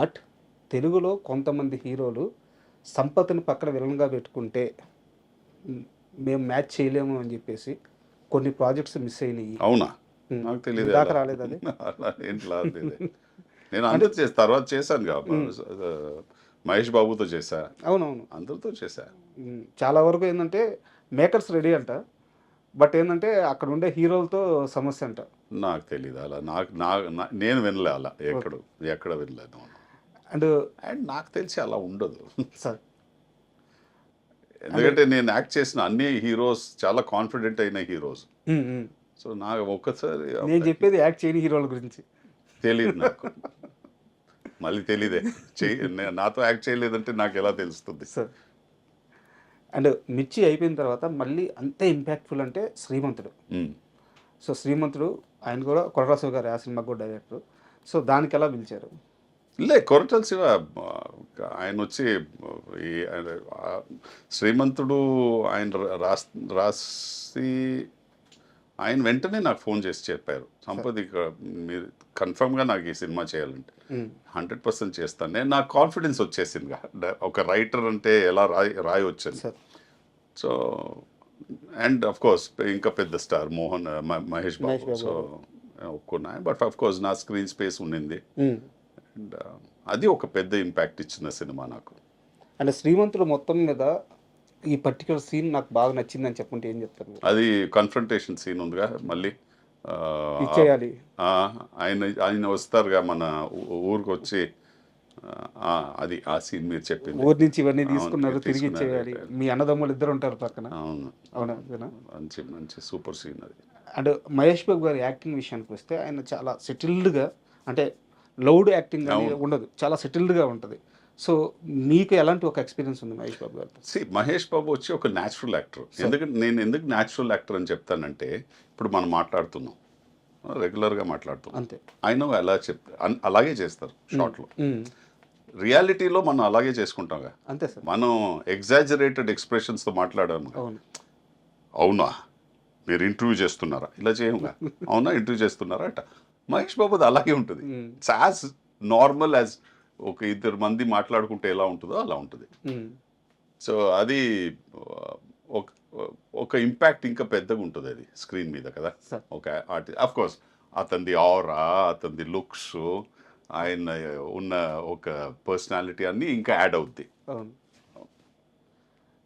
But తెలుగులో కొంతమంది హీరోలు సంపత్ని పక్కన విలన్గా పెట్టుకుంటే మేము మ్యాచ్ చేయలేము అని చెప్పేసి కొన్ని ప్రాజెక్ట్స్ మిస్ అయినాయి. అవునా. నాకు తెలియదు ఇందాక రాలేదు అది. అలా ఏంటి రాలేదు నేను అందరూ చేసి తర్వాత చేశాను మహేష్ బాబుతో చేశా. అవునవును. అందరితో చేశా. చాలా వరకు ఏంటంటే మేకర్స్ రెడీ అంట. బట్ ఏంటంటే అక్కడ ఉండే హీరోలతో సమస్య అంట. నాకు తెలియదు అలా. నాకు నా- నేను వినలే అలా. ఎక్కడ ఎక్కడ వినలేదు. అండ్ అండ్ నాకు తెలిసి అలా ఉండదు. సార్. ఎందుకంటే నేను యాక్ట్ చేసిన అన్ని హీరోస్ చాలా కాన్ఫిడెంట్ అయిన హీరోస్. సో నాకు ఒక్కసారి నేను చెప్పేది యాక్ట్ చేయని హీరోల గురించి. తెలియదు నాకు. మళ్ళీ తెలియదే చెయ్యి నే- నాతో యాక్ట్ చేయలేదంటే నాకు ఎలా తెలుస్తుంది? సార్. అండ్ మిర్చి అయిపోయిన తర్వాత మళ్ళీ అంతే ఇంపాక్ట్ఫుల్ అంటే శ్రీమంతుడు. సో శ్రీమంతుడు ఆయన కూడా కొరరాసు గారు ఆ సినిమాకు కూడా డైరెక్టర్. సో దానికి ఎలా పిలిచారు? లే కొరటల్ శివ ఆయన వచ్చి ఈ శ్రీమంతుడు ఆయన రాస్ రాసి ఆయన వెంటనే నాకు ఫోన్ చేసి చెప్పారు. సంపత్ మీరు కన్ఫర్మ్గా నాకు ఈ సినిమా చేయాలంటే. హండ్రెడ్ పర్సెంట్ చేస్తాను. నేను నాకు కాన్ఫిడెన్స్ వచ్చేసింది. ఒక రైటర్ అంటే ఎలా రాయి రాయొచ్చని. Sir. So and of course ఇంకా పెద్ద స్టార్ మోహన్ మహేష్ బాబు. సో ఒప్పుకున్నా బట్ అఫ్ కోర్స్ నా స్క్రీన్ స్పేస్ ఉండింది. అది ఒక పెద్ద ఇంపాక్ట్ ఇచ్చిన సినిమా నాకు. అండ్ శ్రీమంతుడు మొత్తం మీద ఈ పర్టికులర్ సీన్ నాకు బాగా నచ్చిందని చెప్పుకుంటే ఏం చెప్తారు? అది కన్ఫ్రంటేషన్ సీన్ ఉందిగా మళ్ళీ. ఇచ్చేయాలి. ఆయన ఆయన వస్తారుగా మన ఊరికి వచ్చి అది ఆ సీన్ మీరు చెప్పింది. ఊరి నుంచి ఇవన్నీ తీసుకున్నారు తిరిగి. ఇచ్చేయాలి. మీ అన్నదమ్ములు ఇద్దరు ఉంటారు పక్కన. అవును. అవునా? మంచి మంచి సూపర్ సీన్ అది. అండ్ మహేష్ బాబు గారి యాక్టింగ్ విషయానికి వస్తే ఆయన చాలా సెటిల్డ్గా అంటే లౌడ్ యాక్టింగ్. ఉండదు. చాలా సెటిల్డ్గా ఉంటుంది. సో మీకు ఎలాంటి ఒక ఎక్స్పీరియన్స్ ఉంది మహేష్ బాబు గారితో? సి మహేష్ బాబు వచ్చి ఒక న్యాచురల్ యాక్టర్ ఎందుకంటే నేను ఎందుకు న్యాచురల్ యాక్టర్ అని చెప్తానంటే ఇప్పుడు మనం మాట్లాడుతున్నాం. రెగ్యులర్గా మాట్లాడుతున్నాం. అంతే. ఆయన ఎలా అన్- అలాగే చేస్తారు షార్ట్లో రియాలిటీలో మనం అలాగే చేసుకుంటాంగా అంతే సార్ మనం ఎగ్జాజరేటెడ్ ఎక్స్ప్రెషన్స్తో మాట్లాడాము అవును. అవునా? మీరు ఇంటర్వ్యూ చేస్తున్నారా? ఇలా చేయంగా. అవునా? ఇంటర్వ్యూ చేస్తున్నారా? అట. మహేష్ బాబుది అలాగే ఉంటుంది. ఇట్స్ యాజ్ నార్మల్ యాజ్ ఒక ఇద్దరు మంది మాట్లాడుకుంటే ఎలా ఉంటుందో అలా ఉంటుంది. సో అది ఒక ఒక ఇంపాక్ట్ ఇంకా పెద్దగా ఉంటుంది అది స్క్రీన్ మీద కదా. సార్ ఒక ఆర్టి అఫ్ కోర్స్ అతనిది ఆరా అతనిది లుక్స్ ఆయన ఉన్న ఒక పర్సనాలిటీ అన్నీ ఇంకా యాడ్ అవుద్ది.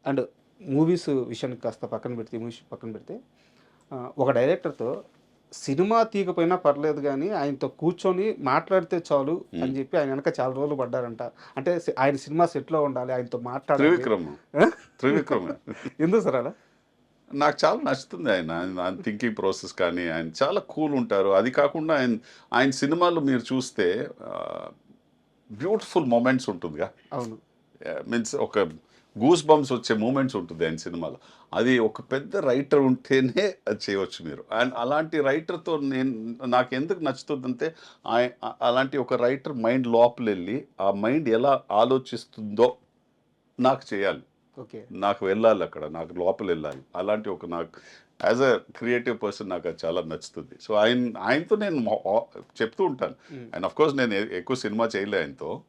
అండ్ మూవీస్ విషయానికి కాస్త పక్కన పెడితే మూవీస్ పక్కన పెడితే ఒక డైరెక్టర్తో సినిమా తీయకపోయినా పర్లేదు కానీ ఆయనతో కూర్చొని మాట్లాడితే చాలు అని చెప్పి ఆయన వెనక చాలా రోజులు పడ్డారంట. అంటే ఆయన సినిమా సెట్లో ఉండాలి ఆయనతో మాట్లాడాలి. త్రివిక్రమ్? త్రివిక్రమ్. ఎందుకు సార్ అలా? నాకు చాలా నచ్చుతుంది ఆయన. ఆయన థింకింగ్ ప్రాసెస్ కానీ ఆయన చాలా కూల్ ఉంటారు. అది కాకుండా ఆయన ఆయన సినిమాలు మీరు చూస్తే బ్యూటిఫుల్ మూమెంట్స్ ఉంటుందిగా. అవును. మీన్స్ ఒక గూస్ బంప్స్ వచ్చే మూమెంట్స్ ఉంటుంది ఆయన సినిమాలో. అది ఒక పెద్ద రైటర్ ఉంటేనే అది చేయవచ్చు మీరు. అండ్ అలాంటి రైటర్తో నేను నాకు ఎందుకు నచ్చుతుందంటే ఆయ- ఆ- అలాంటి ఒక రైటర్ మైండ్ లోపల వెళ్ళి ఆ మైండ్ ఎలా ఆలోచిస్తుందో నాకు చేయాలి. ఓకే. నాకు వెళ్ళాలి అక్కడ నాకు లోపల వెళ్ళాలి అలాంటి ఒక నాకు యాజ్ అ క్రియేటివ్ పర్సన్ నాకు అది చాలా నచ్చుతుంది. సో ఆయన ఆయనతో నేను చెప్తూ ఉంటాను. అండ్ అఫ్ కోర్స్ నేను ఎక్కువ సినిమా చేయలే ఆయనతో.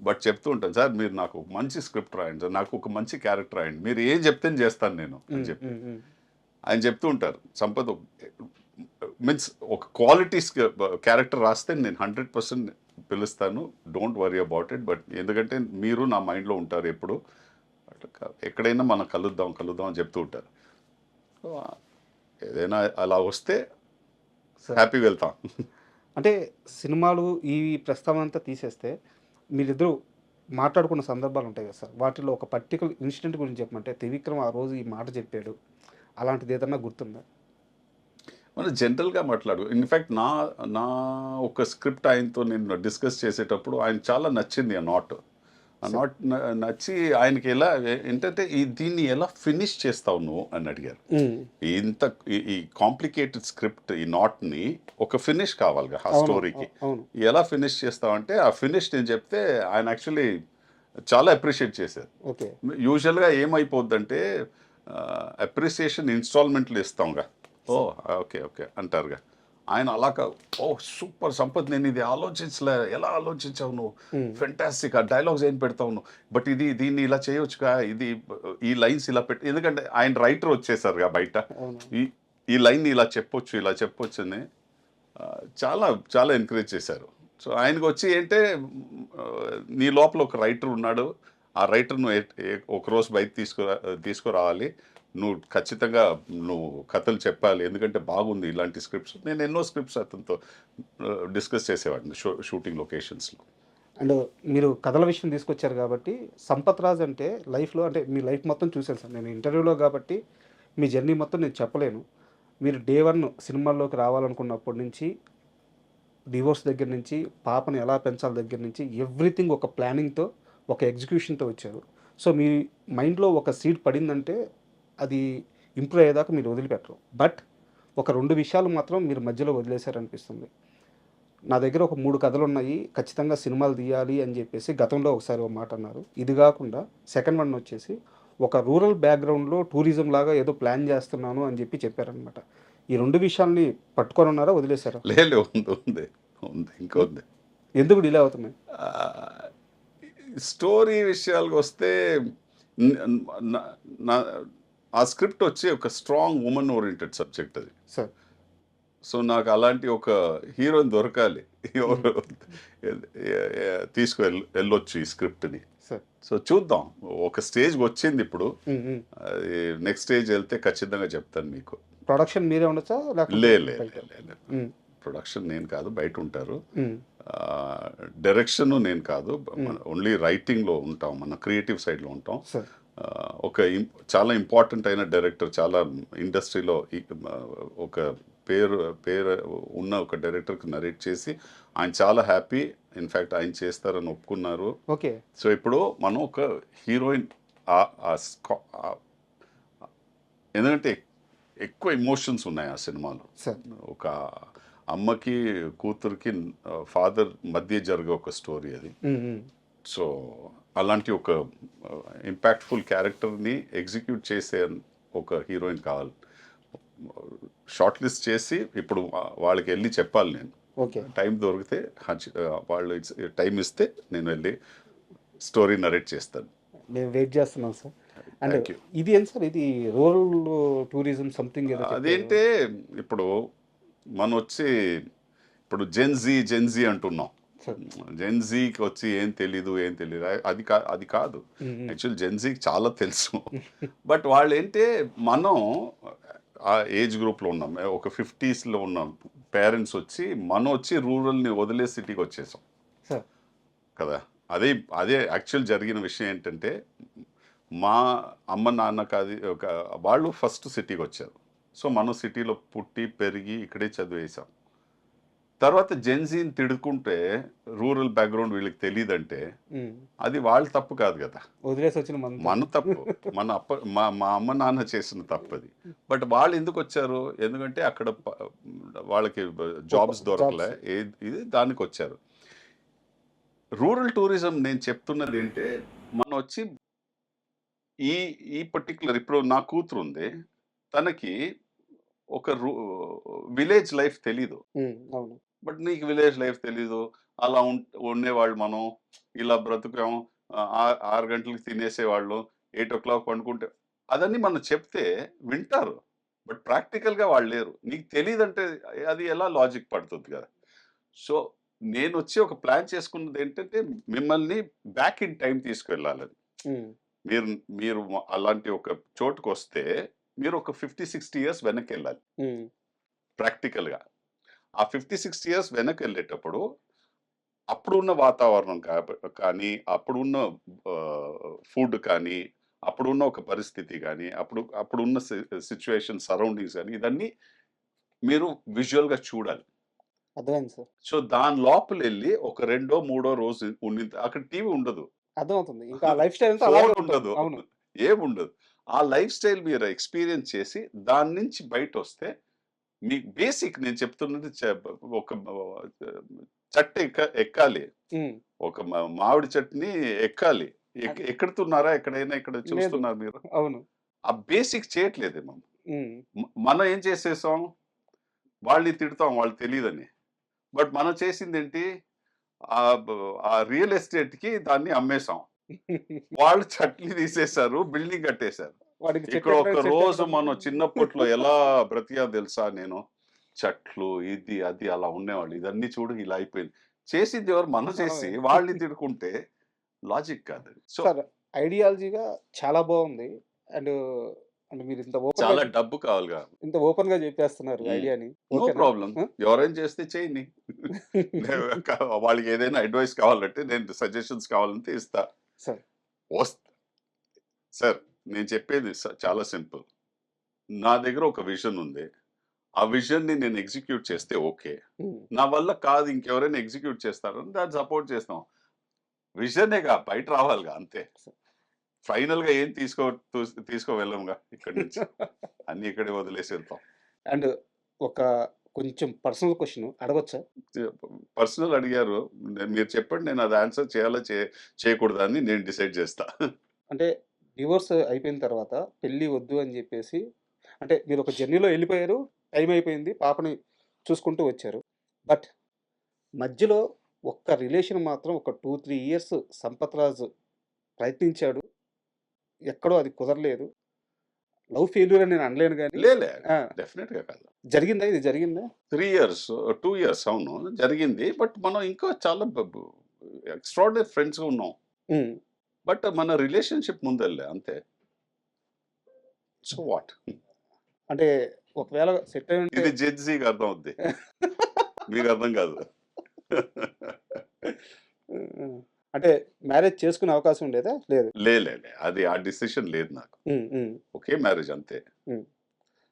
బట్ చెప్తూ ఉంటాను సార్ మీరు నాకు ఒక మంచి స్క్రిప్ట్ రాయండి సార్ నాకు ఒక మంచి క్యారెక్టర్ రాయండి మీరు ఏం చెప్తే చేస్తాను నేను అని చెప్పి. ఆయన చెప్తూ ఉంటారు సంపద మీన్స్ ఒక క్వాలిటీస్ క్యారెక్టర్ రాస్తే నేను హండ్రెడ్ పర్సెంట్ పిలుస్తాను don't worry about it but ఎందుకంటే మీరు నా మైండ్లో ఉంటారు ఎప్పుడు. ఎక్కడైనా మనం కలుద్దాం కలుద్దాం అని చెప్తూ ఉంటారు. సో ఏదైనా అలా వస్తే. హ్యాపీ వెళ్తాం. అంటే సినిమాలు ఈ ప్రస్తావన అంతా తీసేస్తే మీరిద్దరూ మాట్లాడుకున్న సందర్భాలు ఉంటాయి కదా సార్. వాటిలో ఒక పర్టికులర్ ఇన్సిడెంట్ గురించి చెప్పమంటే త్రివిక్రమ్ ఆ రోజు ఈ మాట చెప్పాడు. అలాంటిది ఏదన్నా గుర్తుందా? మనం జనరల్గా మాట్లాడు. ఇన్ఫ్యాక్ట్ నా నా ఒక స్క్రిప్ట్ ఆయనతో నేను డిస్కస్ చేసేటప్పుడు ఆయన చాలా నచ్చింది ఆ నాట్. నాట్ నచ్చి ఆయనకి ఎలా ఏంటంటే ఈ దీన్ని ఎలా ఫినిష్ చేస్తావు నువ్వు అని అడిగారు. ఇంత ఈ- కాంప్లికేటెడ్ స్క్రిప్ట్ ఈ నాట్ని ఒక ఫినిష్ కావాలిగా ఆ స్టోరీకి ఎలా ఫినిష్ చేస్తావంటే ఆ ఫినిష్ నేను చెప్తే ఆయన యాక్చువల్లీ చాలా అప్రిషియేట్ చేశారు. యూజువల్గా ఏమైపోద్దంటే అప్రిసియేషన్ ఇన్స్టాల్మెంట్లు ఇస్తాంగా. ఓ ఓకే ఓకే అంటారుగా. ఆయన అలా ఓ సూపర్ సంపత్ నేను ఇది ఆలోచించలే. ఎలా ఆలోచించావు నువ్వు? ఫెంటాస్టిక్ ఆ డైలాగ్స్ ఏం పెడతావు నువ్వు? బట్ ఇది దీన్ని ఇలా చేయొచ్చుగా? ఇది ఈ లైన్స్ ఇలా పెట్టి ఎందుకంటే ఆయన రైటర్ వచ్చేసారుగా బయట. ఈ ఈ లైన్ ఇలా చెప్పొచ్చు ఇలా చెప్పొచ్చు అని ఆ, చాలా చాలా ఎంకరేజ్ చేశారు. సో ఆయనకు వచ్చి ఏంటే ఆ, నీ లోపల ఒక రైటర్ ఉన్నాడు. ఆ రైటర్ నువ్వు ఏ- ఏ- ఒక రోజు బయట తీసుకురా తీసుకురావాలి. నువ్వు ఖచ్చితంగా నువ్వు కథలు చెప్పాలి. ఎందుకంటే బాగుంది ఇలాంటి స్క్రిప్ట్స్. నేను ఎన్నో స్క్రిప్ట్స్ అతనితో డిస్కస్ చేసేవాడిని షూ షూటింగ్ లొకేషన్స్లో. అండ్ మీరు కథల విషయం తీసుకొచ్చారు కాబట్టి సంపత్ రాజ్ అంటే లైఫ్లో అంటే మీ లైఫ్ మొత్తం చూశాను సార్. నేను ఇంటర్వ్యూలో కాబట్టి మీ జర్నీ మొత్తం నేను చెప్పలేను. మీరు డే వన్ సినిమాల్లోకి రావాలనుకున్నప్పటి నుంచి డివోర్స్ దగ్గర నుంచి పాపను ఎలా పెంచాలి దగ్గర నుంచి ఎవ్రీథింగ్ ఒక ప్లానింగ్తో ఒక ఎగ్జిక్యూషన్తో వచ్చారు. సో మీ మైండ్లో ఒక సీడ్ పడిందంటే అది ఇంప్రూవ్ అయ్యేదాకా మీరు వదిలిపెట్టరు. బట్ ఒక రెండు విషయాలు మాత్రం మీరు మధ్యలో వదిలేశారనిపిస్తుంది. నా దగ్గర ఒక మూడు కథలు ఉన్నాయి ఖచ్చితంగా సినిమాలు తీయాలి అని చెప్పేసి గతంలో ఒకసారి ఒక మాట అన్నారు. ఇది కాకుండా సెకండ్ వన్ వచ్చేసి ఒక రూరల్ బ్యాక్గ్రౌండ్లో టూరిజం లాగా ఏదో ప్లాన్ చేస్తున్నాను అని చెప్పి చెప్పారనమాట ఈ రెండు విషయాల్ని పట్టుకొని ఉన్నారా వదిలేశారా లేలే ఉంది ఉంది ఉంది ఇంకా ఉంది. ఎందుకు డిలే అవుతున్నాయి? స్టోరీ విషయాలకు వస్తే ఆ స్క్రిప్ట్ వచ్చి ఒక స్ట్రాంగ్ ఉమెన్ ఓరియంటెడ్ సబ్జెక్ట్ అది. సార్. సో నాకు అలాంటి ఒక హీరోయిన్ దొరకాలి. ఎవరు తీసుకు వెళ్ళొచ్చు ఈ స్క్రిప్ట్ని. సార్. సో చూద్దాం. ఒక స్టేజ్కి వచ్చింది ఇప్పుడు. నెక్స్ట్ స్టేజ్ వెళ్తే ఖచ్చితంగా చెప్తాను మీకు. ప్రొడక్షన్ మీరే ఉండొచ్చా? లే లే బయట? లే, లే. ఉమ్, ప్రొడక్షన్ నేను కాదు బయట ఉంటారు. డైరెక్షన్ నేను కాదు. ఓన్లీ రైటింగ్లో ఉంటాం. మన క్రియేటివ్ సైడ్లో ఉంటాం. ఒక చాలా ఇంపార్టెంట్ అయిన డైరెక్టర్ చాలా ఇండస్ట్రీలో ఒక పేరు పేరు ఉన్న ఒక డైరెక్టర్కి నరేట్ చేసి ఆయన చాలా హ్యాపీ. ఇన్ఫ్యాక్ట్ ఆయన చేస్తారని ఒప్పుకున్నారు. ఓకే. సో ఇప్పుడు మనం ఒక హీరోయిన్ ఎందుకంటే ఎక్కువ ఎమోషన్స్ ఉన్నాయి ఆ సినిమాలో. సార్. ఒక అమ్మకి కూతురికి ఫాదర్ మధ్య జరిగే ఒక స్టోరీ అది. సో అలాంటి ఒక ఇంపాక్ట్ఫుల్ క్యారెక్టర్ని ఎగ్జిక్యూట్ చేసే ఒక హీరోయిన్ కావాలి. షార్ట్ లిస్ట్ చేసి ఇప్పుడు వాళ్ళకి వెళ్ళి చెప్పాలి నేను. ఓకే. టైం దొరికితే హంచ్- వాళ్ళు టైం ఇస్తే నేను వెళ్ళి స్టోరీ నరేట్ చేస్తాను. మేము వెయిట్ చేస్తున్నాం సార్. అంటే. ఇది ఏం సార్? ఇది రూరల్ టూరిజం సంథింగ్. అదేంటే ఇప్పుడు మనం వచ్చి ఇప్పుడు జెన్జీ జెన్జీ అంటున్నాం. జెన్జీకి వచ్చి ఏం తెలీదు ఏం తెలీదు. అది కా అది కాదు. యాక్చువల్ జెన్జీకి చాలా తెలుసు. బట్ వాళ్ళు ఏంటే మనం ఆ ఏజ్ గ్రూప్లో ఉన్నాం. ఒక ఫిఫ్టీస్లో ఉన్నాం. పేరెంట్స్ వచ్చి మనం వచ్చి రూరల్ని వదిలే సిటీకి వచ్చేసాం. కదా? అదే అదే యాక్చువల్ జరిగిన విషయం ఏంటంటే మా అమ్మ నాన్నకి అది ఒక వాళ్ళు ఫస్ట్ సిటీకి వచ్చారు. సో మనం సిటీలో పుట్టి పెరిగి ఇక్కడే చదివేసాం. తర్వాత జెన్జీని తిడుకుంటే రూరల్ బ్యాక్గ్రౌండ్ వీళ్ళకి తెలియదంటే. అది వాళ్ళ తప్పు కాదు కదా. వదిలేసి వచ్చిన మన తప్పు. మన అప్ప మా మా అమ్మ నాన్న చేసిన తప్పు అది బట్ వాళ్ళు ఎందుకు వచ్చారు? ఎందుకంటే అక్కడ వాళ్ళకి జాబ్స్ దొరకలే. ఏ- ఇది దానికి వచ్చారు. రూరల్ టూరిజం నేను చెప్తున్నది ఏంటంటే మనం వచ్చి ఈ ఈ పర్టికులర్ ఇప్పుడు నా కూతురు ఉంది తనకి ఒక విలేజ్ లైఫ్ తెలీదు. బట్ నీకు విలేజ్ లైఫ్ తెలీదు. అలా ఉండేవాళ్ళు మనం. ఇలా బ్రతుకాం ఆరు గంటలకు తినేసేవాళ్ళు. ఎయిట్ ఓ క్లాక్ పండుకుంటే అదన్నీ మనం చెప్తే వింటారు. బట్ ప్రాక్టికల్గా వాళ్ళు లేరు. నీకు తెలియదంటే అది ఎలా లాజిక్ పడుతుంది కదా. సో నేను వచ్చి ఒక ప్లాన్ చేసుకున్నది ఏంటంటే మిమ్మల్ని బ్యాక్ ఇన్ టైం తీసుకువెళ్ళాలని మీరు మీరు అలాంటి ఒక చోటుకు వస్తే మీరు ఒక ఫిఫ్టీ సిక్స్టీ ఇయర్స్ వెనక్కి వెళ్ళాలి ప్రాక్టికల్గా. ఆ ఫిఫ్టీ సిక్స్టీ ఇయర్స్ వెనక్కి వెళ్ళేటప్పుడు అప్పుడున్న వాతావరణం కానీ అప్పుడున్న ఫుడ్ కానీ అప్పుడున్న ఒక పరిస్థితి కానీ అప్పుడు అప్పుడున్న సిచ్యువేషన్ సరౌండింగ్స్ కానీ ఇదన్నీ మీరు విజువల్గా చూడాలి. సో దాని లోపల వెళ్ళి ఒక రెండో మూడో రోజు ఉండి అక్కడ టీవీ ఉండదు. అర్థమవుతుంది. ఇంకా లైఫ్ స్టైల్ ఉండదు. అవును. ఏముండదు. ఆ లైఫ్ స్టైల్ మీరు ఎక్స్పీరియన్స్ చేసి దాని నుంచి బయట వస్తే మీ బేసిక్ నేను చెప్తున్నది ఒక చెట్టు ఎక్క ఎక్కాలి. ఒక మామిడి చెట్టుని ఎక్కాలి. ఎక్- ఎక్కుతున్నారా ఎక్కడైనా ఇక్కడ చూస్తున్నారు మీరు? అవును. ఆ బేసిక్ చేయట్లేదు మనం. మనం ఏం చేసేసాం? వాళ్ళని తిడతాం వాళ్ళు తెలియదని బట్ మనం చేసింది ఏంటి ఆ రియల్ ఎస్టేట్కి దాన్ని అమ్మేశాం వాళ్ళు చట్నీ తీసేశారు బిల్డింగ్ కట్టేశారు. ఇక్కడ ఒక రోజు మనం చిన్నప్పట్లో ఎలా బ్రతికా తెలుసా నేను? చెట్లు ఇది అది అలా ఉండేవాళ్ళు. ఇదన్నీ చూడు ఇలా అయిపోయింది. చేసింది ఎవరు? మనం చేసి. వాళ్ళని తిడుకుంటే లాజిక్ కాదు సో సార్ ఐడియాలజీగా చాలా బాగుంది. అండ్ అంటే మీరు ఇంత ఓపెన్ చాలా డబ్బు కావాలిగా ఇంత ఓపెన్గా చెప్పేస్తున్నారు. ఐడియాని. నో? ప్రాబ్లం? ఎవరైనా చేస్తే చేయని వాళ్ళకి ఏదైనా అడ్వైస్ కావాలంటే నేను సజెషన్స్ కావాలంటే ఇస్తా. సార్. వస్తా సార్ నేను చెప్పేది చాలా సింపుల్. నా దగ్గర ఒక విజన్ ఉంది. ఆ విజన్ని నేను ఎగ్జిక్యూట్ చేస్తే ఓకే. నా వల్ల కాదు ఇంకెవరైనా ఎగ్జిక్యూట్ చేస్తారని దాన్ని సపోర్ట్ చేస్తాం. విజనేగా బయట రావాలిగా అంతే. ఫైనల్గా ఏం తీసుకో తీసుకో వెళ్ళంగా ఇక్కడి నుంచి. అన్ని ఇక్కడే వదిలేసి వెళ్తాం. అండ్ ఒక కొంచెం పర్సనల్ క్వశ్చన్ అడగొచ్చా? పర్సనల్ అడిగారు. మీరు చెప్పండి నేను అది ఆన్సర్ చేయాలా చే- చేయకూడదా అని నేను డిసైడ్ చేస్తా. అంటే డివోర్స్ అయిపోయిన తర్వాత పెళ్ళి వద్దు అని చెప్పేసి అంటే మీరు ఒక జర్నీలో వెళ్ళిపోయారు టైం అయిపోయింది పాపని చూసుకుంటూ వచ్చారు. బట్ మధ్యలో ఒక్క రిలేషన్ మాత్రం ఒక two three years Sampath Raju ప్రయత్నించాడు. ఎక్కడో అది కుదరలేదు. లవ్ ఫెయిల్యూర్ అని నేను అనలేను కానీ లేలే డెఫినెట్గా కాదు. జరిగిందా? ఇది జరిగిందా? త్రీ ఇయర్స్ టూ ఇయర్స్ అవును. జరిగింది. బట్ మనం ఇంకా చాలా ఎక్స్ట్రాడినరీ ఫ్రెండ్స్ ఉన్నాం. బట్ మన రిలేషన్షిప్ ముందెళ్ళే అంతే. So what? అంటే ఒకవేళ సెట్ ఇది జడ్జీకి అర్థం అవుద్ది మీకు అర్థం కాదు. అంటే మ్యారేజ్ చేసుకునే అవకాశం ఉండేదా? లేదు. లే లే లే. అది ఆ డిసిషన్ లేదు నాకు. ఒకే మ్యారేజ్ అంతే.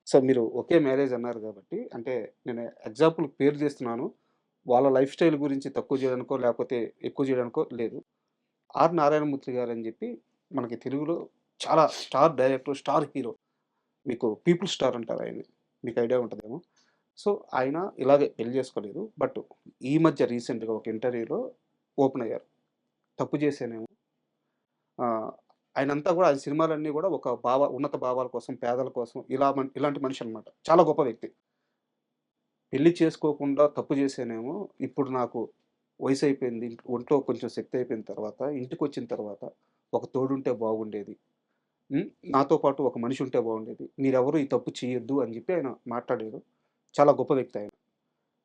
సో మీరు ఒకే మ్యారేజ్ అన్నారు కాబట్టి అంటే నేను ఎగ్జాంపుల్ పేరు చేస్తున్నాను. వాళ్ళ లైఫ్ స్టైల్ గురించి తక్కువ చేయడానికో లేకపోతే ఎక్కువ చేయడానికో లేదు. ఆర్ నారాయణమూర్తి గారు అని చెప్పి మనకి తెలుగులో చాలా స్టార్ డైరెక్టర్ స్టార్ హీరో. మీకు పీపుల్ స్టార్ అంటారు ఆయన మీకు ఐడియా ఉంటుందేమో. సో ఆయన ఇలాగే పెళ్ళి చేసుకోలేదు. బట్ ఈ మధ్య రీసెంట్గా ఒక ఇంటర్వ్యూలో ఓపెన్ అయ్యారు. తప్పు చేసేనేమో ఆయనంతా కూడా ఆయన సినిమాలన్నీ కూడా ఒక భావ ఉన్నత భావాల కోసం పేదల కోసం ఇలా ఇలాంటి మనిషి అనమాట చాలా గొప్ప వ్యక్తి. పెళ్ళి చేసుకోకుండా తప్పు చేసేనేమో ఇప్పుడు నాకు వయసు అయిపోయింది ఒంట్లో కొంచెం శక్తి అయిపోయిన తర్వాత ఇంటికి వచ్చిన తర్వాత ఒక తోడుంటే బాగుండేది. నాతో పాటు ఒక మనిషి ఉంటే బాగుండేది. మీరెవరు ఈ తప్పు చేయొద్దు అని చెప్పి ఆయన మాట్లాడారు చాలా గొప్ప వ్యక్తి ఆయన.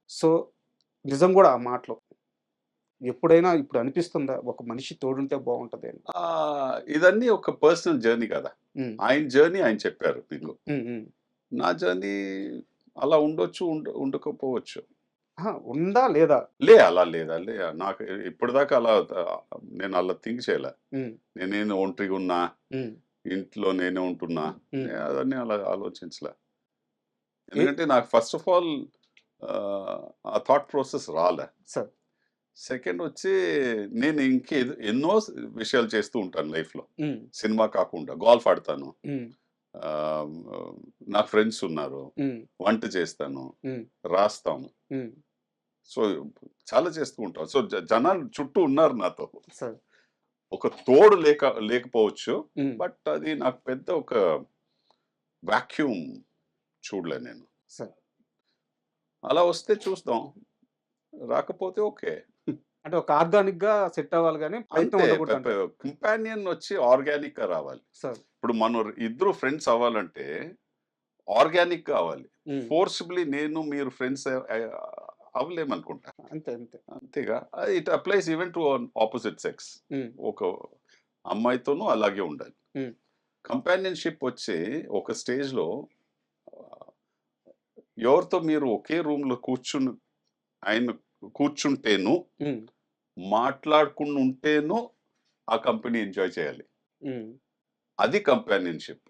సో నిజం కూడా ఆ మాటలో. ఎప్పుడైనా ఇప్పుడు అనిపిస్తుందా? ఒక మనిషి తోడుంటే బాగుంటుంది అని ఇదన్నీ ఒక పర్సనల్ జర్నీ కదా! ఆయన జర్నీ ఆయన చెప్పారు మీకు. నా జర్నీ అలా ఉండొచ్చు ఉండ ఉండకపోవచ్చు. ఉందా లేదా? లే అలా లేదా లే. నాకు ఇప్పటిదాకా అలా నేను అలా థింక్ చేయలే. నేనేను ఒంటరిగా ఉన్నా ఇంట్లో నేనే ఉంటున్నా ఉమ్. నే- అవన్నీ అలా ఆలోచించలే. ఎందుకంటే నాకు ఫస్ట్ ఆఫ్ ఆల్ ఆ థాట్ ప్రాసెస్ రాలే. సార్ సెకండ్ వచ్చి నేను ఇంకే ఎన్నో విషయాలు చేస్తూ ఉంటాను లైఫ్లో. సినిమా కాకుండా గోల్ఫ్ ఆడతాను. నాకు ఫ్రెండ్స్ ఉన్నారు. వంట చేస్తాను. ఉమ్. సో చాలా చేస్తూ ఉంటాం. సో జనాలు చుట్టూ ఉన్నారు నాతో. ఒక తోడు లేక లేకపోవచ్చు బట్ అది నాకు పెద్ద ఒక వాక్యూమ్ చూడలే నేను. అలా వస్తే చూస్తాం. రాకపోతే ఓకే. అంటే ఒక ఆర్గానిక్గా సెట్ అవ్వాలి కానీ. కంపానియన్ వచ్చి ఆర్గానిక్గా రావాలి. సార్. ఇప్పుడు మనం ఇద్దరు ఫ్రెండ్స్ అవ్వాలంటే ఆర్గానిక్ కావాలి. ఉమ్, ఫోర్స్బుల్లీ నేను మీరు ఫ్రెండ్స్ అవ్వలేమనుకుంటా. అంతే అంతే. అంతేగా? It applies even to opposite sex. ఒక అమ్మాయితోనూ అలాగే ఉండాలి. కంపానియన్షిప్ వచ్చి ఒక స్టేజ్లో ఎవరితో మీరు ఒకే రూమ్లో కూర్చుని ఆయన కూర్చుంటేను ఉమ్, మాట్లాడుకుని ఉంటేను ఆ కంపెనీ ఎంజాయ్ చేయాలి. అది కంపానియన్షిప్.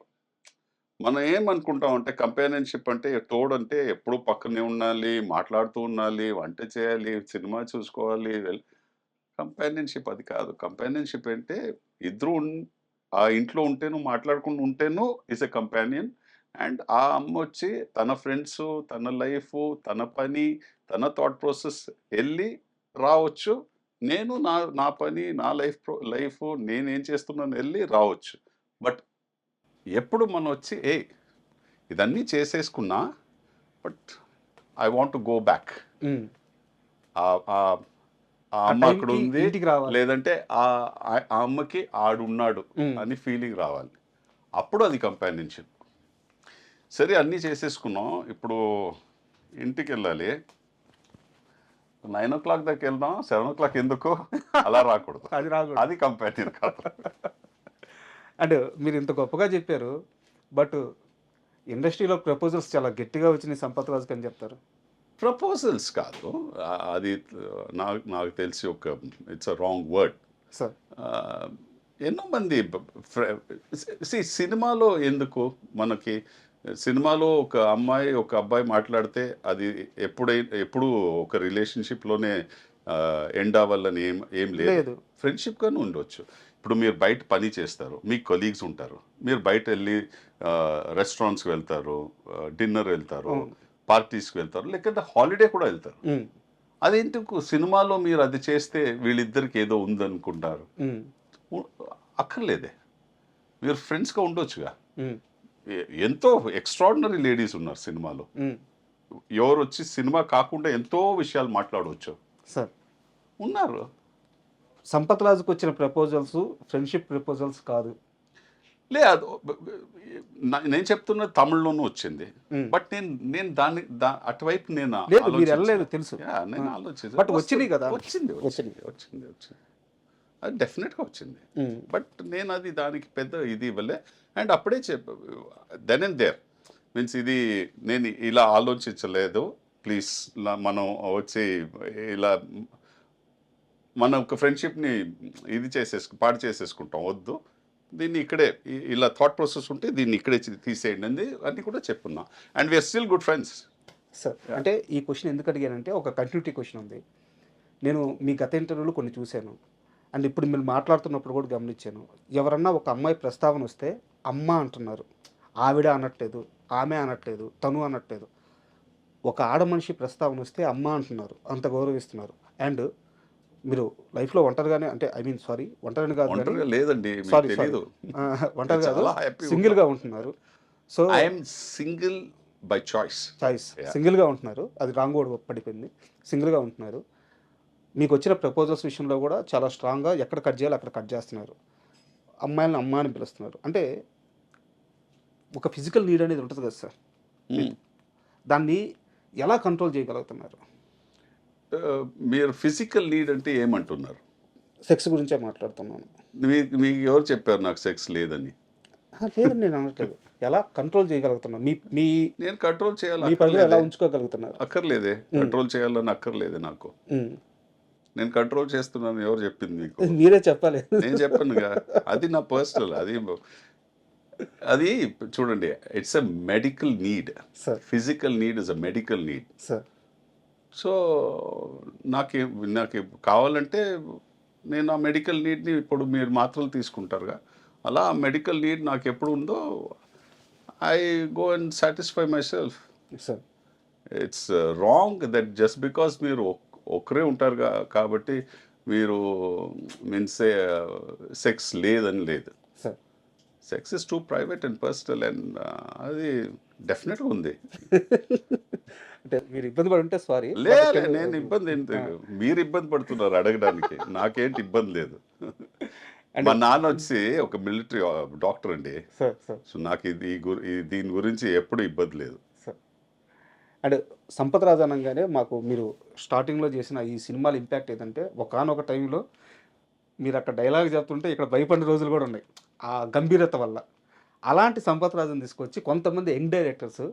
మనం ఏమనుకుంటాం అంటే కంపానియన్షిప్ అంటే తోడు అంటే ఎప్పుడు పక్కనే ఉండాలి మాట్లాడుతూ ఉండాలి వంట చేయాలి సినిమా చూసుకోవాలి కంపానియన్షిప్ అది కాదు. కంపానియన్షిప్ అంటే ఇద్దరు ఆ ఇంట్లో ఉంటేను మాట్లాడుకుంటూ ఉంటేను ఇస్ ఎ కంపానియన్ అండ్ ఆ అమ్మ వచ్చి తన ఫ్రెండ్స్ తన లైఫ్ తన పని తన థాట్ ప్రాసెస్ వెళ్ళి రావచ్చు. నేను నా నా పని నా లైఫ్ లైఫ్ నేనేం చేస్తున్నాను వెళ్ళి రావచ్చు. బట్ ఎప్పుడు మనం వచ్చి ఏ ఇదన్నీ చేసేసుకున్నా but I want to go back. ఆ అమ్మ అక్కడ ఉంది. లేదంటే ఆ అమ్మకి ఆడున్నాడు. అని ఫీలింగ్ రావాలి. అప్పుడు అది కంపానియన్షిప్ సరే అన్నీ చేసేసుకున్నాం. ఇప్పుడు ఇంటికి వెళ్ళాలి. నైన్ ఓ క్లాక్ దాకా వెళ్దాం సెవెన్ ఓ క్లాక్ ఎందుకు? అలా రాకూడదు. అది రాకూడదు. అది కంపానియన్ కాదు అంటే మీరు ఇంత గొప్పగా చెప్పారు బట్ ఇండస్ట్రీలో ప్రపోజల్స్ చాలా గట్టిగా వచ్చినాయి సంపత్ రాజుకి అని చెప్తారు. ప్రపోజల్స్ కాదు అది నాకు నాకు తెలిసి ఒక it's a wrong word sir. ఎన్నో మంది సి సినిమాలో ఎందుకు మనకి సినిమాలో ఒక అమ్మాయి ఒక అబ్బాయి మాట్లాడితే అది ఎప్పుడై ఎప్పుడు ఒక రిలేషన్షిప్లోనే ఎండ్ అవ్వాలని ఏం ఏం లేదు. లేదు. ఫ్రెండ్షిప్ గానే ఉండొచ్చు. ఇప్పుడు మీరు బయట పని చేస్తారు మీ కొలీగ్స్ ఉంటారు. మీరు బయట వెళ్ళి రెస్టారెంట్స్కి వెళ్తారు డిన్నర్ వెళ్తారు. పార్టీస్కి వెళ్తారు లేకపోతే హాలిడే కూడా వెళ్తారు. ఉమ్, అదేందుకు సినిమాలో మీరు అది చేస్తే వీళ్ళిద్దరికి ఏదో ఉందనుకుంటారు? అక్కర్లేదే. మీరు ఫ్రెండ్స్గా ఉండొచ్చుగా. ఎంతో ఎక్స్ట్రాడినరీ లేడీస్ ఉన్నారు సినిమాలో. ఎవరు వచ్చి సినిమా కాకుండా ఎంతో విషయాలు మాట్లాడవచ్చు సార్. ఉన్నారు. సంపత్ రాజుకు వచ్చిన ప్రపోజల్స్ ఫ్రెండ్షిప్ ప్రపోజల్స్ కాదు. లే అది నేను చెప్తున్న తమిళ్ళోనూ వచ్చింది. బట్ నేను నేను దాన్ని అటువైపు నేను లేదు మీరు. వెళ్ళలేదు తెలుసు. నేను ఆలోచించాను బట్ వచ్చినాయి కదా. వచ్చింది వచ్చింది వచ్చింది వచ్చింది. అది డెఫినెట్గా వచ్చింది. బట్ నేను అది దానికి పెద్ద ఇది ఇవ్వలే. అండ్ అప్పుడే చెప్ప దెన్ అండ్ దేర్ మీన్స్ ఇది నేను ఇలా ఆలోచించలేదు. ప్లీజ్ మనం వచ్చి ఇలా మన ఒక ఫ్రెండ్షిప్ని ఇది చేసేసుకు పాడు చేసేసుకుంటాం. వద్దు. దీన్ని ఇక్కడే ఇలా థాట్ ప్రాసెస్ ఉంటే దీన్ని ఇక్కడే తీసేయండి అని అన్నీ కూడా చెప్పున్నా. And we're still good friends sir అంటే ఈ క్వశ్చన్ ఎందుకు అడిగానంటే ఒక కంటిన్యూటీ క్వశ్చన్ ఉంది. నేను మీ గత ఇంటర్వ్యూలో కొన్ని చూశాను. అండ్ ఇప్పుడు మీరు మాట్లాడుతున్నప్పుడు కూడా గమనించాను. ఎవరన్నా ఒక అమ్మాయి ప్రస్తావన వస్తే అమ్మ అంటున్నారు. ఆవిడ అనట్లేదు ఆమె అనట్లేదు తను అనట్లేదు. ఒక ఆడ మనిషి ప్రస్తావన వస్తే అమ్మ అంటున్నారు అంత గౌరవిస్తున్నారు. అండ్ మీరు లైఫ్లో ఒంటరిగానే అంటే ఐ మీన్ సారీ ఒంటరిని కాదు లేదండి సారీ ఆ, ఒంటరి కాదు సింగిల్గా ఉంటున్నారు. So I'm single by choice choice. సింగిల్గా ఉంటున్నారు. అది రాంగ్ వర్డ్ పడిపోయింది. సింగిల్గా ఉంటున్నారు. మీకు వచ్చిన ప్రపోజల్స్ విషయంలో కూడా చాలా స్ట్రాంగ్గా ఎక్కడ కట్ చేయాలో అక్కడ కట్ చేస్తున్నారు. అమ్మాయిలను అమ్మ అని పిలుస్తున్నారు. అంటే ఒక ఫిజికల్ నీడ్ అనేది ఉంటుంది కదా సార్. దాన్ని ఎలా కంట్రోల్ చేయగలుగుతున్నారు? మీరు ఫిజికల్ నీడ్ అంటే ఏమంటున్నారు? సెక్స్ గురించే మాట్లాడుతున్నాను. మీకు మీకు ఎవరు చెప్పారు నాకు సెక్స్ లేదని? లేదండి నేను అనట్లేదు. ఎలా కంట్రోల్ చేయగలుగుతున్నారు? మీ మీ నేను కంట్రోల్ చేయాలి మీ ఎలా అక్కర్లేదే. ఉంచుకోగలుగుతున్నారు? అక్కర్లేదే. కంట్రోల్ చేయాలని అక్కర్లేదే నాకు. నేను కంట్రోల్ చేస్తున్నాను ఎవరు చెప్పింది మీకు? మీరే చెప్పాలి. నేను చెప్పానుగా. అది నా పర్సనల్ అది అది చూడండి it's a medical need sir physical need is a medical need sir so నాకు నాకు కావాలంటే నేను ఆ మెడికల్ నీడ్ని ఇప్పుడు మీరు మాత్రలు తీసుకుంటారుగా. అలా ఆ మెడికల్ నీడ్ నాకు ఎప్పుడు ఉందో I go and satisfy myself sir it's wrong that just because మీరు ఒక్- ఒక్కరే ఉంటారు కాబట్టి మీరు మీన్స్ సెక్స్ లేదని లేదు. Sir sex is too private and personal and అది డెఫినెట్గా ఉంది. అంటే మీరు ఇబ్బంది పడి ఉంటే సారీ లే లే, నేను ఇబ్బంది ఏంటి మీరు ఇబ్బంది పడుతున్నారు అడగడానికి. నాకేంటి ఇబ్బంది లేదు. మా నాన్న వచ్చి ఒక మిలిటరీ డాక్టర్ అండి. Sir sir. సో నాకు ఇది దీని గురించి ఎప్పుడు ఇబ్బంది లేదు. సార్. అండ్ సంపత్ రాజు అనగానే మాకు మీరు స్టార్టింగ్లో చేసిన ఈ సినిమాల ఇంపాక్ట్ ఏంటంటే ఒకనొక టైంలో మీరు అక్కడ డైలాగ్ చెప్తుంటే ఇక్కడ భయపడిన రోజులు కూడా ఉన్నాయి. ఆ గంభీరత వల్ల. అలాంటి సంపత్ రాజుని తీసుకొచ్చి కొంతమంది యంగ్ డైరెక్టర్స్